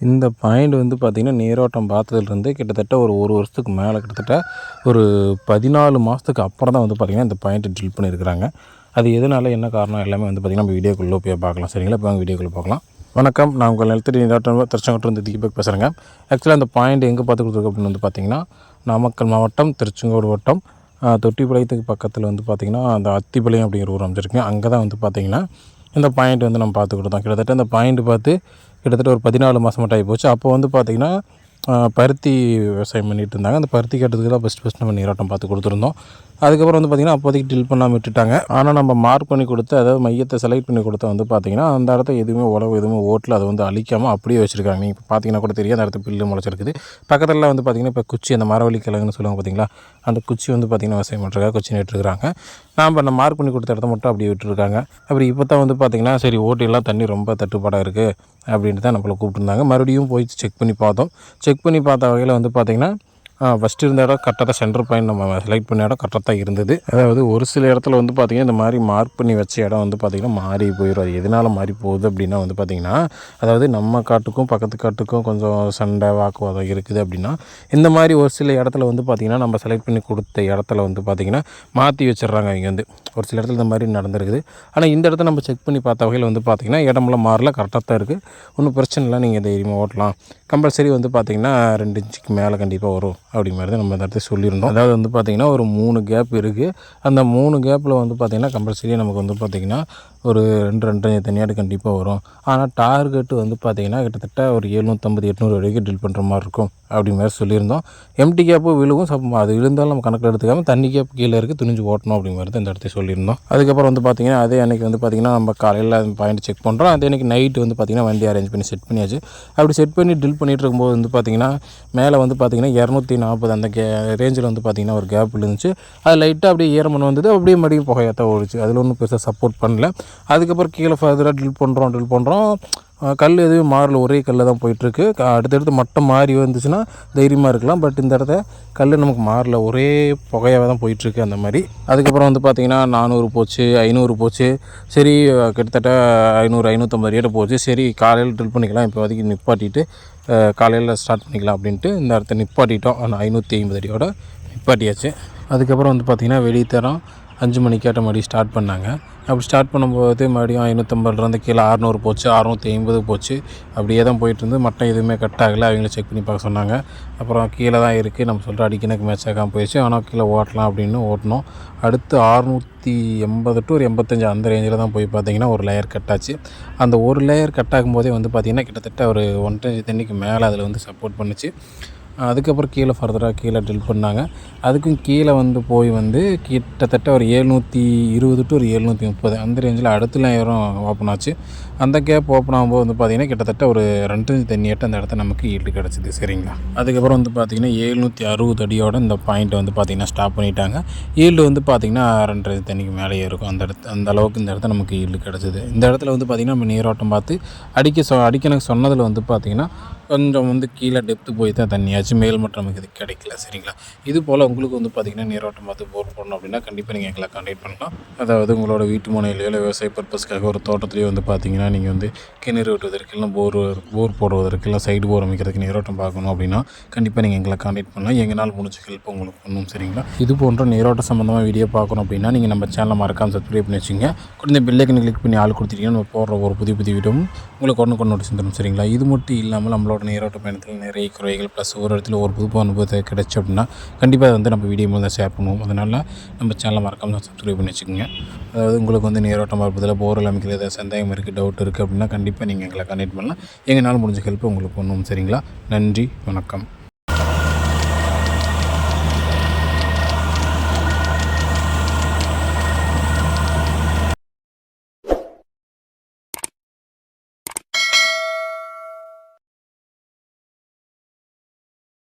இந்த பாயிண்ட் வந்து பார்த்திங்கன்னா நீரோட்டம் பார்த்ததுலேருந்து கிட்டத்தட்ட ஒரு ஒரு வருஷத்துக்கு மேலே கிட்டத்தட்ட ஒரு பதினாலு மாதத்துக்கு அப்புறம் தான் வந்து பார்த்திங்கன்னா இந்த பாயிண்ட்டை ட்ரில் பண்ணியிருக்கிறாங்க அது எதனால என்ன காரணம் எல்லாமே வந்து பார்த்திங்கன்னா நம்ம வீடியோக்குள்ளே போய் பார்க்கலாம். சரிங்களா? இப்போ வீடியோக்குள்ளே பார்க்கலாம் வணக்கம். நான் உங்கள் நிலத்தடி நீராட்டம் திருச்செங்கோட்டு வந்து தீபக் பேசுகிறேங்க ஆக்சுவலாக அந்த பாயிண்ட் எங்கே பார்த்து கொடுத்துருக்கு அப்படின்னு வந்து பார்த்திங்கன்னா நாமக்கல் மாவட்டம் திருச்செங்கோடு வட்டம் தொட்டிப்பாளையத்துக்கு பக்கத்தில் வந்து பார்த்திங்கன்னா அந்த அத்திப்பாளையம் அப்படிங்கிற ஊர் அமைச்சிருக்கேன் அங்கே தான் வந்து பார்த்திங்கன்னா இந்த பாயிண்ட் வந்து நம்ம பார்த்து கொடுத்தோம் கிட்டத்தட்ட இந்த பாயிண்ட் பார்த்து கிட்டத்தட்ட ஒரு பதினாலு மாதம் மட்டும் ஆகி போச்சு அப்போ வந்து பார்த்திங்கன்னா பருத்தி விவசாயம் பண்ணிட்டு இருந்தாங்க. அந்த பருத்தி கட்டுறதுக்கு தான் ஃபஸ்ட் ஃபஸ்ட் நம்ம நீராட்டம் பார்த்து கொடுத்துருந்தோம். அதுக்கப்புறம் வந்து பார்த்திங்கன்னா அப்போதைக்கு டில் பண்ணாமல் விட்டுட்டாங்க. ஆனால் நம்ம மார்க் பண்ணி கொடுத்து அதாவது மையத்தை செலக்ட் பண்ணி கொடுத்தா வந்து பார்த்திங்கன்னா அந்த இடத்த எதுவுமே உழவு எதுவுமே ஓட்டில் அதை வந்து அழிக்காமல் அப்படியே வச்சுருக்காங்க. நீங்கள் இப்போ பார்த்தீங்கன்னா கூட தெரியும் அந்த இடத்துல பில்லு முளைச்சிருக்குது. பக்கத்தில் வந்து பார்த்திங்கன்னா இப்போ குச்சி அந்த மரவள்ளி கிழங்குன்னு சொல்லுவாங்க பார்த்தீங்களா அந்த குச்சி வந்து பார்த்திங்கன்னா விவசாயம் பண்ணுறாங்க குச்சி நட்டுருக்காங்க நாம் நம்ம மார்க் பண்ணி கொடுத்த இடத்த மட்டும் அப்படியே விட்டுருக்காங்க. அப்புறம் இப்போ தான் வந்து பார்த்திங்கன்னா சரி ஓட்டிலாம் தண்ணி ரொம்ப தட்டுப்பாடாக இருக்குது அப்படின்ட்டு தான் நம்மளை கூப்பிட்டுருந்தாங்க. மறுபடியும் போய் செக் பண்ணி பார்த்தோம். செக் பண்ணி பார்த்த வகையில் வந்து பார்த்திங்கன்னா ஃபஸ்ட்டு இருந்த இடம் கரெக்டாக தான் சென்டர் பாயிண்ட் நம்ம செலக்ட் பண்ண இடம் கரெக்டாக தான் இருந்தது. அதாவது ஒரு சில இடத்துல வந்து பார்த்திங்கன்னா இந்த மாதிரி மார்க் பண்ணி வச்ச இடம் வந்து பார்த்திங்கன்னா மாறி போயிடும் அது எதனால் மாறி போகுது அப்படின்னா வந்து பார்த்திங்கன்னா அதாவது நம்ம காட்டுக்கும் பக்கத்து காட்டுக்கும் கொஞ்சம் சண்டை வாக்குவாதம் இருக்குது அப்படின்னா இந்த மாதிரி ஒரு சில இடத்துல வந்து பார்த்திங்கன்னா நம்ம செலக்ட் பண்ணி கொடுத்த இடத்துல வந்து பார்த்திங்கன்னா மாற்றி வச்சிடுறாங்க இங்கே வந்து. ஒரு சில இடத்துல இந்த மாதிரி நடந்திருக்குது. ஆனால் இந்த இடத்த நம்ம செக் பண்ணி பார்த்த வகையில் வந்து பார்த்திங்கன்னா இடமெல்லாம் மாறல கரெக்டாக தான் இருக்குது ஒன்றும் பிரச்சனை இல்லை நீங்கள் தைரியமாக ஓட்டலாம். கம்பல்சரி வந்து பார்த்திங்கன்னா ரெண்டு இன்ச்சுக்கு மேலே கண்டிப்பாக வரும். அப்படி மாதிரி தான் நம்ம இந்த இடத்துல சொல்லியிருந்தோம். அதாவது வந்து பார்த்திங்கன்னா ஒரு மூணு கேப் இருக்குது அந்த மூணு கேப்பில் வந்து பார்த்திங்கன்னா கம்பல்சரி நமக்கு வந்து பார்த்திங்கன்னா ஒரு ரெண்டு ரெண்டு தனியாடு கண்டிப்பாக வரும். ஆனால் டார்கெட்டு வந்து பார்த்திங்கன்னா கிட்டத்தட்ட ஒரு எழுநூற்றம்பது எட்நூறு வரைக்கும் டில் பண்ணுற மாதிரி இருக்கும் அப்படி மாதிரி சொல்லியிருந்தோம். எம்டி கேப்பு விழுவும் சப் அது விழுந்தாலும் நம்ம கணக்கில் எடுத்துக்காமல் தண்ணி கேப் கீழே இருக்குது துணிஞ்சு ஓட்டணும் அப்படி மாதிரி தான் இந்த இடத்துல சொல்லியிருந்தோம். அதுக்கப்புறம் வந்து பார்த்திங்கன்னா அதே அன்றைக்கி வந்து பார்த்திங்கன்னா நம்ம காலையில் பாயிண்ட் செக் பண்ணுறோம் அதே அன்றைக்கி நைட்டு வந்து பார்த்திங்கன்னா வண்டி அரேஞ்ச் பண்ணி செட் பண்ணியாச்சு. அப்படி செட் பண்ணி டில் பண்ணிட்டு இருக்கும்போது வந்து பார்த்திங்கன்னா மேலே வந்து பார்த்திங்கன்னா இரநூத்தி நாற்பது அந்த கே ரேஞ்சில் வந்து பார்த்திங்கன்னா ஒரு கேப் இருந்துச்சு. அது லைட்டாக அப்படியே ஈரமன் வந்தது அப்படியே மறுபடியும் புகையாத்தான் ஓடிச்சு. அதில் ஒன்றும் பெருசாக சப்போர்ட் பண்ணல. அதுக்கப்புறம் கீழே ஃபர்தராக ட்ரில் பண்ணுறோம் ட்ரில் பண்ணுறோம் கல் எதுவும் மாறல ஒரே கல்லில் தான் போயிட்டுருக்கு. அடுத்தடுத்து மட்டம் மாறி வந்துச்சுன்னா தைரியமாக இருக்கலாம். பட் இந்த இடத்த கல் நமக்கு மாறல ஒரே புகையாக தான் போயிட்டுருக்கு அந்த மாதிரி. அதுக்கப்புறம் வந்து பார்த்திங்கன்னா நானூறு போச்சு ஐநூறு போச்சு. சரி கிட்டத்தட்ட ஐநூறு ஐநூற்றம்பது ரேட்டு போச்சு. சரி காலையில் ட்ரில் பண்ணிக்கலாம். இப்போ வரைக்கும் நிப்பாட்டிட்டு காலையில் ஸ்டார்ட் பண்ணிக்கலாம் அப்படின்ட்டு இந்த இடத்த நிப்பாட்டிட்டோம். அந்த ஐநூற்றி ஐம்பது அடியோட நிப்பாட்டியாச்சு. அதுக்கப்புறம் வந்து பார்த்திங்கன்னா வெளித்தரம் அஞ்சு மணிக்காட்ட மறுபடியும் ஸ்டார்ட் பண்ணாங்க. அப்படி ஸ்டார்ட் பண்ணும்போது மறுபடியும் ஐநூற்றம்பதுலேருந்து கீழே அறநூறு போச்சு அறநூற்றி ஐம்பது போச்சு. அப்படியே தான் போயிட்டு இருந்து மட்டம் எதுவுமே கட் ஆகலை. அவங்கள செக் பண்ணி பார்க்க சொன்னாங்க. அப்புறம் கீழே தான் இருக்குது நம்ம சொல்கிற அடிக்கணக்கு மேட்ச் ஆகாமல் போயிடுச்சு. ஆனால் கீழே ஓட்டலாம் அப்படின்னு ஓட்டினோம். அடுத்து அறுநூற்றி எண்பது டு ஒரு எண்பத்தஞ்சு அந்த ரேஞ்சில் தான் போய் பார்த்தீங்கன்னா ஒரு லேயர் கட் ஆச்சு. அந்த ஒரு லேயர் கட் ஆகும்போதே வந்து பார்த்திங்கன்னா கிட்டத்தட்ட ஒரு ஒன்றரை தண்ணிக்கு மேலே அதில் வந்து சப்போர்ட் பண்ணுச்சு. அதுக்கப்புறம் கீழே ஃபர்தராக கீழே ட்ரில் பண்ணாங்க. அதுக்கும் கீழே வந்து போய் வந்து கிட்டத்தட்ட ஒரு ஏழ்நூற்றி இருபது டு ஒரு ஏழ்நூற்றி முப்பது அந்த ரேஞ்சில் அடுத்த லேயரும் ஓப்பன் ஆச்சு. அந்த கேப் ஓப்பன் ஆகும்போது வந்து பார்த்திங்கன்னா கிட்டத்தட்ட ஒரு ரெண்டு இன்ச்சு தண்ணியாட்ட அந்த இடத்த நமக்கு ஈல்டு கிடச்சிது. சரிங்களா? அதுக்கப்புறம் வந்து பார்த்திங்கன்னா ஏழ்நூற்றி அறுபது அடியோட இந்த பாயிண்ட்டை வந்து பார்த்திங்கன்னா ஸ்டாப் பண்ணிட்டாங்க. ஈல்டு வந்து பார்த்திங்கன்னா ரெண்டரை தண்ணிக்கு மேலேயே இருக்கும். அந்த இடத்து அந்த அளவுக்கு இந்த இடத்த நமக்கு ஈல்டு கிடச்சிது. இந்த இடத்துல வந்து பார்த்திங்கன்னா நம்ம நீரோட்டம் பார்த்து அடிக்க சொ அடிக்க எனக்கு சொன்னதில் வந்து பார்த்திங்கன்னா கொஞ்சம் வந்து கீழே டெப்த்து போய் தான் தண்ணியாச்சு. மேல்மட்டம் நமக்கு இது கிடைக்கல சரிங்களா? இது போல் உங்களுக்கு வந்து பார்த்திங்கன்னா நீரோட்டம் பார்த்து போர் போடணும் அப்படின்னா கண்டிப்பாக நீங்கள் எங்களை கான்டாக்ட் பண்ணலாம். அதாவது உங்களோட வீட்டு முனையிலையோ இல்லை விவசாய பர்பஸ்க்காக ஒரு தோட்டத்துலேயோ வந்து பார்த்திங்கன்னா நீங்கள் வந்து கிணறு வெட்டுவதற்கு இல்லை போர் போர் போடுவதற்கு இல்லை சைடு போர் அமைக்கிறதுக்கு நீரோட்டம் பார்க்கணும் அப்படின்னா கண்டிப்பாக நீங்கள் எங்களை கான்டாக்ட் பண்ணலாம். எங்களால் முடிஞ்ச ஹெல்ப் உங்களுக்கு பண்ணும் சரிங்களா? இது போன்ற நீரோட்ட சம்மந்தமாக வீடியோ பார்க்கணும் அப்படின்னா நீங்கள் நம்ம சேனலை மறக்காமல் சப்ஸ்கிரைப் பண்ணி வச்சுங்க குழந்தை பில்லைக்கன் கிளிக் பண்ணி ஆள் கொடுத்துட்டீங்கன்னா நம்ம போடுற ஒரு புதிய புதிய வீடியோவும் உங்களுக்கு ஒன்று கொண்டு வந்து தரும் சரிங்களா? இது மட்டும் இல்லாமல் நம்மளோட நீரோட்ட பயணத்தில் நிறைய குறைகள் ப்ளஸ் ஒரு இடத்துல ஒரு புது அனுபவத்தை கிடச்சி அப்படின்னா கண்டிப்பாக அதை வந்து நம்ம வீடியோ மூலம் ஷேர் பண்ணுவோம். அதனால் நம்ம சேனலை மறக்காமல் சப்ஸ்கிரைப் பண்ணி வச்சுக்கோங்க. அதாவது உங்களுக்கு வந்து நேரோட்டமாக இருப்பதில் போரில் அமைக்கிறது ஏதாவது சந்தேகம் இருக்குது டவுட் இருக்குது அப்படின்னா கண்டிப்பாக நீங்கள் எங்களை கனெக்ட் பண்ணலாம். எங்களால் முடிஞ்ச ஹெல்ப் உங்களுக்கு பண்ணுவோம். சரிங்களா? நன்றி வணக்கம்.